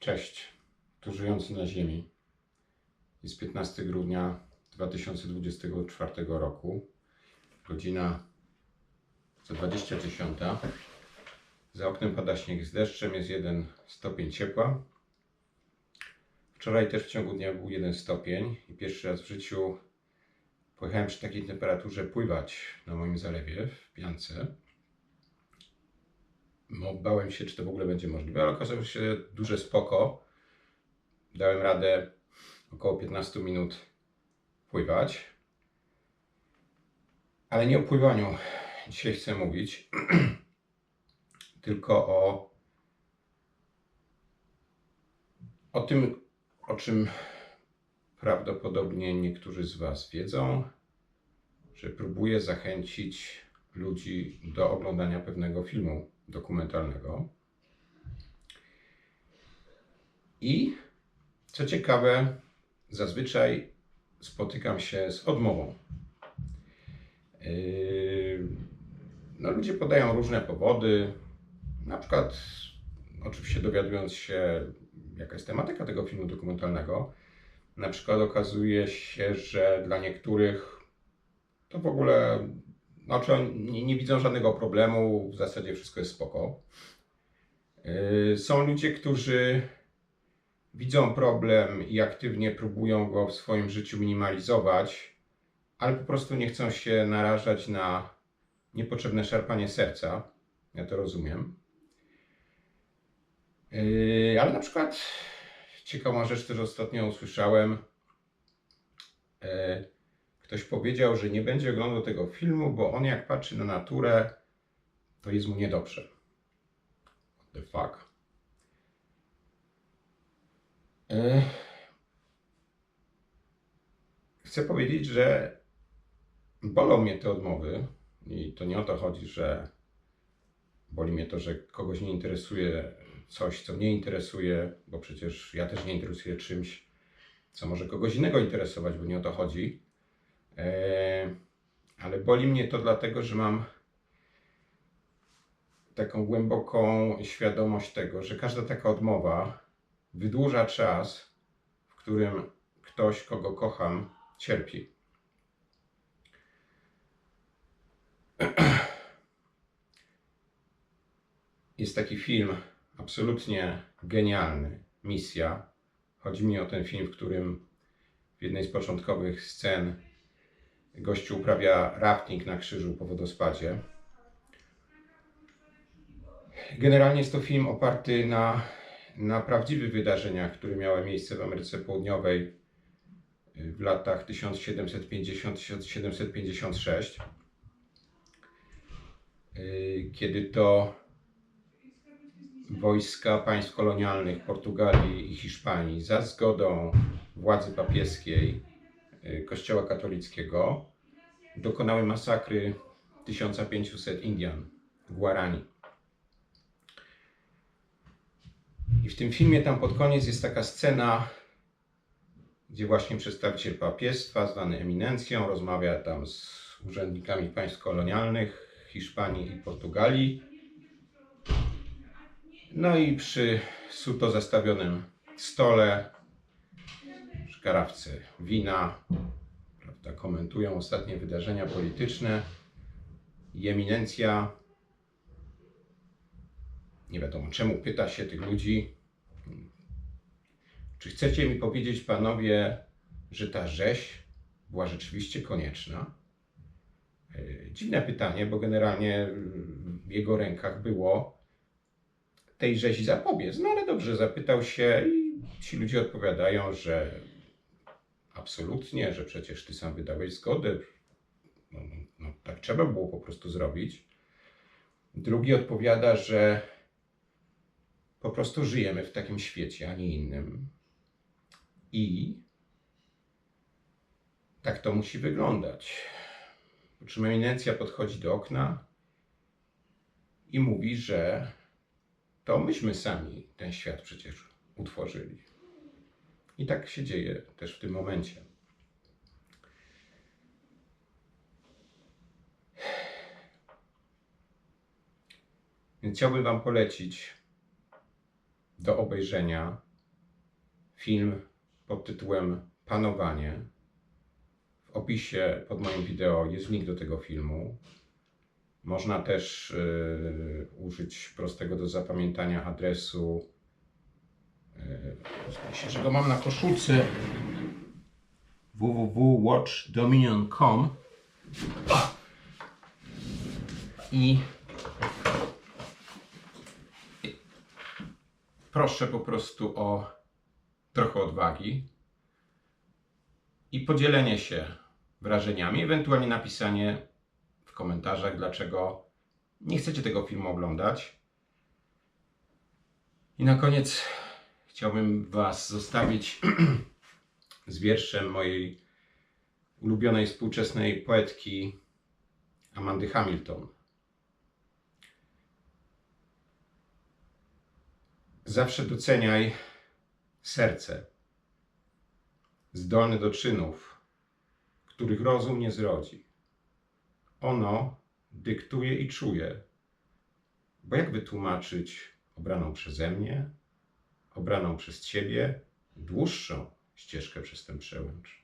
Cześć, tu żyjący na Ziemi. Jest 15 grudnia 2024 roku. Godzina 20 Za oknem pada śnieg z deszczem, jest 1 stopień ciepła. Wczoraj też w ciągu dnia był 1 stopień i pierwszy raz w życiu pojechałem przy takiej temperaturze pływać na moim zalewie w Piance. No, bałem się, czy to w ogóle będzie możliwe, ale okazało się duże spoko. Dałem radę około 15 minut pływać. Ale nie o pływaniu dzisiaj chcę mówić, tylko o, o tym, o czym prawdopodobnie niektórzy z Was wiedzą, że próbuję zachęcić ludzi do oglądania pewnego filmu dokumentalnego. I co ciekawe, zazwyczaj spotykam się z odmową. Yy, No, ludzie podają różne powody, na przykład, oczywiście dowiadując się, jaka jest tematyka tego filmu dokumentalnego, na przykład okazuje się, że dla niektórych to w ogóle, znaczy oni nie, widzą żadnego problemu, w zasadzie wszystko jest spoko. Yy, Są ludzie, którzy widzą problem i aktywnie próbują go w swoim życiu minimalizować, ale po prostu nie chcą się narażać na niepotrzebne szarpanie serca. Ja to rozumiem. Yy, ale na przykład ciekawą rzecz też ostatnio usłyszałem. Ktoś powiedział, że nie będzie oglądał tego filmu, bo on jak patrzy na naturę, to jest mu niedobrze. What the fuck? Yy. Chcę powiedzieć, że bolą mnie te odmowy i to nie o to chodzi, że boli mnie to, że kogoś nie interesuje coś, co mnie interesuje, bo przecież ja też nie interesuję czymś, co może kogoś innego interesować, bo nie o to chodzi. Eee, ale boli mnie to dlatego, że mam taką głęboką świadomość tego, że każda taka odmowa wydłuża czas, w którym ktoś, kogo kocham, cierpi. Jest taki film absolutnie genialny, Misja. Chodzi mi o ten film, w którym w jednej z początkowych scen gościu uprawia rafting na krzyżu po wodospadzie. Generalnie jest to film oparty na, na prawdziwych wydarzeniach, które miały miejsce w Ameryce Południowej w latach 1750-1756, Yy, kiedy to wojska państw kolonialnych Portugalii i Hiszpanii za zgodą władzy papieskiej y, Kościoła katolickiego dokonały masakry 1500 Indian, Guarani. I w tym filmie tam pod koniec jest taka scena, gdzie właśnie przedstawiciel papiestwa, zwany eminencją, rozmawia tam z urzędnikami państw kolonialnych Hiszpanii i Portugalii. No i przy suto zastawionym stole, przy karawce wina, prawda, komentują ostatnie wydarzenia polityczne. I eminencja, nie wiadomo czemu, pyta się tych ludzi, czy chcecie mi powiedzieć, panowie, że ta rzeź była rzeczywiście konieczna? E, Dziwne pytanie, bo generalnie w jego rękach było tej rzezi zapobiec. No ale dobrze, zapytał się i ci ludzie odpowiadają, że absolutnie, że przecież ty sam wydałeś zgodę. No, no, no, tak trzeba było po prostu zrobić. Drugi odpowiada, że po prostu żyjemy w takim świecie, a nie innym. I tak to musi wyglądać. Czym eminencja podchodzi do okna i mówi, że to myśmy sami ten świat przecież utworzyli. I tak się dzieje też w tym momencie. Więc chciałbym Wam polecić do obejrzenia film pod tytułem Panowanie. W opisie pod moim wideo jest link do tego filmu. Można też yy, użyć prostego do zapamiętania adresu. Yy, myślę, że go mam na koszulce www.watchdominion.com i proszę po prostu o trochę odwagi i podzielenie się wrażeniami, ewentualnie napisanie w komentarzach, dlaczego nie chcecie tego filmu oglądać. I na koniec chciałbym Was zostawić z wierszem mojej ulubionej współczesnej poetki Amandy Hamilton. Zawsze doceniaj serce, zdolne do czynów, których rozum nie zrodzi. Ono dyktuje i czuje, bo jak wytłumaczyć obraną przeze mnie, obraną przez Ciebie, dłuższą ścieżkę przez ten przełęcz?